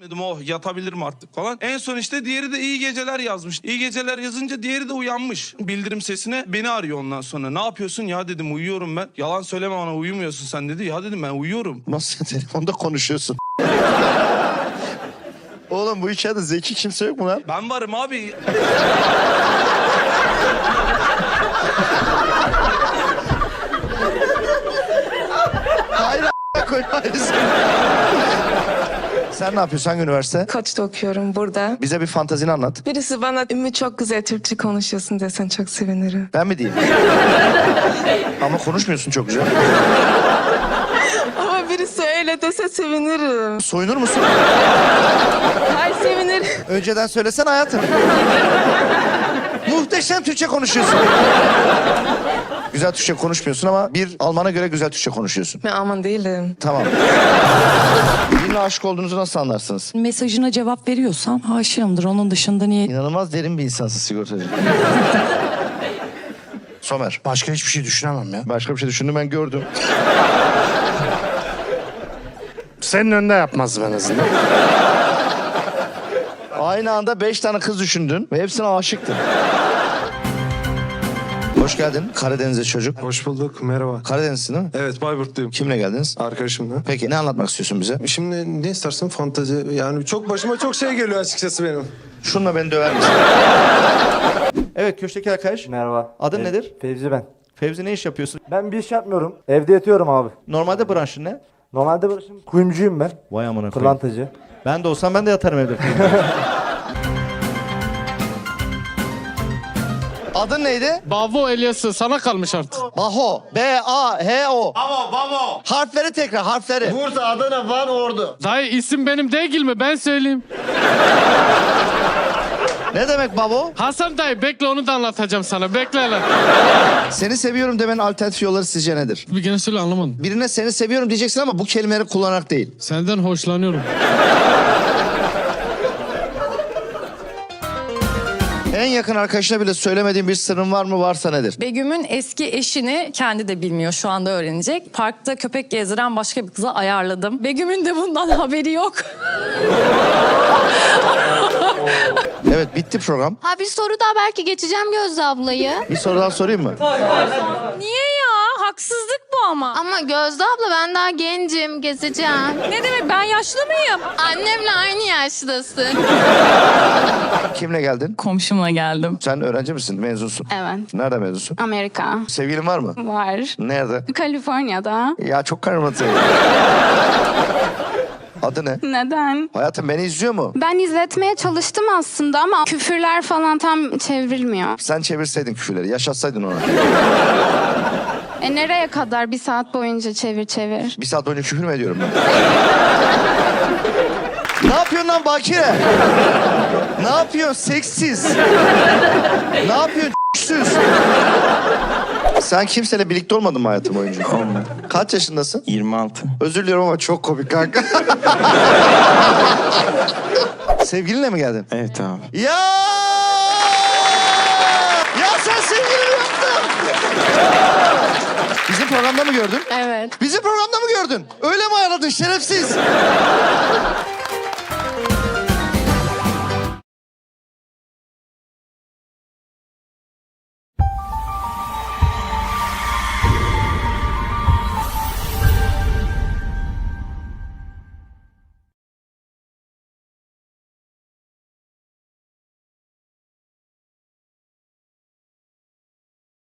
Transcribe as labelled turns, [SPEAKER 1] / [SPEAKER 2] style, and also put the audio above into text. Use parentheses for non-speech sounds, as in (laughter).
[SPEAKER 1] Dedim oh yatabilirim artık falan. En son işte diğeri de iyi geceler yazmış. İyi geceler yazınca diğeri de uyanmış. Bildirim sesine beni arıyor ondan sonra. Ne yapıyorsun ya dedim uyuyorum ben. Yalan söyleme bana uyumuyorsun sen dedi. Ya dedim ben uyuyorum.
[SPEAKER 2] Nasıl telefonda konuşuyorsun? (laughs) Oğlum bu içeride zeki kimse yok mu lan?
[SPEAKER 1] Ben varım abi.
[SPEAKER 2] Hayır a**a koy. hayır. Sen ne yapıyorsun? Hangi üniversite?
[SPEAKER 3] Koç'ta okuyorum burada.
[SPEAKER 2] Bize bir fantazini anlat.
[SPEAKER 3] Birisi bana Ümmü çok güzel Türkçe konuşuyorsun desen çok sevinirim.
[SPEAKER 2] Ben mi diyeyim? (laughs) Ama konuşmuyorsun çok güzel.
[SPEAKER 3] Ama birisi öyle dese sevinirim.
[SPEAKER 2] Soyunur musun?
[SPEAKER 3] Hay sevinirim.
[SPEAKER 2] Önceden söylesen hayatım. (laughs) Muhteşem Türkçe konuşuyorsun. (laughs) güzel Türkçe konuşmuyorsun ama bir Alman'a göre güzel Türkçe konuşuyorsun.
[SPEAKER 3] Ben Alman değilim.
[SPEAKER 2] Tamam. Birine aşık olduğunuzu nasıl anlarsınız?
[SPEAKER 4] Mesajına cevap veriyorsam aşığımdır. Onun dışında niye?
[SPEAKER 2] İnanılmaz derin bir insansın sigortacı. (laughs) Somer.
[SPEAKER 5] Başka hiçbir şey düşünemem ya.
[SPEAKER 2] Başka bir şey düşündüm ben gördüm.
[SPEAKER 5] Senin önünde yapmazdım en azından.
[SPEAKER 2] Aynı anda beş tane kız düşündün ve hepsine aşıktın. Hoş geldin Karadeniz'e çocuk.
[SPEAKER 6] Hoş bulduk, merhaba.
[SPEAKER 2] Karadeniz'sin değil mi?
[SPEAKER 6] Evet, Bayburtluyum.
[SPEAKER 2] Kimle geldiniz?
[SPEAKER 6] Arkadaşımla.
[SPEAKER 2] Peki ne anlatmak istiyorsun bize?
[SPEAKER 6] Şimdi ne istersen fantezi, yani çok başıma çok şey geliyor açıkçası benim.
[SPEAKER 2] Şunla beni döver misin? (laughs) evet köşkteki arkadaş.
[SPEAKER 7] Merhaba.
[SPEAKER 2] Adın
[SPEAKER 7] Fev-
[SPEAKER 2] nedir?
[SPEAKER 7] Fevzi ben.
[SPEAKER 2] Fevzi ne iş yapıyorsun?
[SPEAKER 7] Ben bir iş yapmıyorum. Evde yatıyorum abi.
[SPEAKER 2] Normalde branşın ne?
[SPEAKER 7] Normalde şimdi kuyumcuyum ben.
[SPEAKER 2] Vay amına koyayım.
[SPEAKER 7] Pırlantacı.
[SPEAKER 2] Ben de olsam ben de yatarım evde. (laughs) Adın neydi?
[SPEAKER 8] Bavo Elias'ı sana kalmış artık.
[SPEAKER 2] Baho. B-A-H-O. Bavo, bavo. Harfleri tekrar, harfleri.
[SPEAKER 8] Dayı isim benim değil mi? Ben söyleyeyim.
[SPEAKER 2] Ne demek babo?
[SPEAKER 8] Hasan dayı bekle onu da anlatacağım sana. Bekle hele.
[SPEAKER 2] Seni seviyorum demenin alternatif yolları sizce nedir?
[SPEAKER 8] Bir gene söyle anlamadım.
[SPEAKER 2] Birine seni seviyorum diyeceksin ama bu kelimeleri kullanarak değil.
[SPEAKER 8] Senden hoşlanıyorum.
[SPEAKER 2] En yakın arkadaşına bile söylemediğin bir sırrın var mı? Varsa nedir?
[SPEAKER 9] Begüm'ün eski eşini kendi de bilmiyor şu anda öğrenecek. Parkta köpek gezdiren başka bir kıza ayarladım. Begüm'ün de bundan (laughs) haberi yok.
[SPEAKER 2] Evet bitti program.
[SPEAKER 10] Ha bir soru daha belki geçeceğim Gözde ablayı.
[SPEAKER 2] Bir soru daha sorayım mı?
[SPEAKER 9] Niye? Haksızlık bu ama.
[SPEAKER 10] Ama Gözde abla ben daha gencim, gezeceğim.
[SPEAKER 9] Ne demek ben yaşlı mıyım?
[SPEAKER 10] Annemle aynı yaştasın.
[SPEAKER 2] Kimle geldin?
[SPEAKER 9] Komşumla geldim.
[SPEAKER 2] Sen öğrenci misin? Mezunsun.
[SPEAKER 10] Evet.
[SPEAKER 2] Nerede mezunsun?
[SPEAKER 10] Amerika.
[SPEAKER 2] Sevgilin var mı?
[SPEAKER 10] Var.
[SPEAKER 2] Nerede?
[SPEAKER 10] Kaliforniya'da.
[SPEAKER 2] Ya çok karmadı seni. Adı ne?
[SPEAKER 10] Neden?
[SPEAKER 2] Hayatım beni izliyor mu?
[SPEAKER 10] Ben izletmeye çalıştım aslında ama küfürler falan tam çevrilmiyor.
[SPEAKER 2] Sen çevirseydin küfürleri, yaşatsaydın ona.
[SPEAKER 10] E nereye kadar bir saat boyunca çevir çevir?
[SPEAKER 2] Bir saat boyunca küfür mü ediyorum ben? (laughs) ne yapıyorsun lan Bakire? ne yapıyorsun seksiz? ne yapıyorsun ç**süz? Sen kimseyle birlikte olmadın mı hayatım boyunca? Kaç yaşındasın?
[SPEAKER 1] 26.
[SPEAKER 2] Özür diliyorum ama çok komik kanka. (laughs) Sevgilinle mi geldin?
[SPEAKER 1] Evet abi.
[SPEAKER 2] Ya Programda mı gördün?
[SPEAKER 10] Evet.
[SPEAKER 2] Bizi programda mı gördün? Öyle mi aradın şerefsiz? (laughs)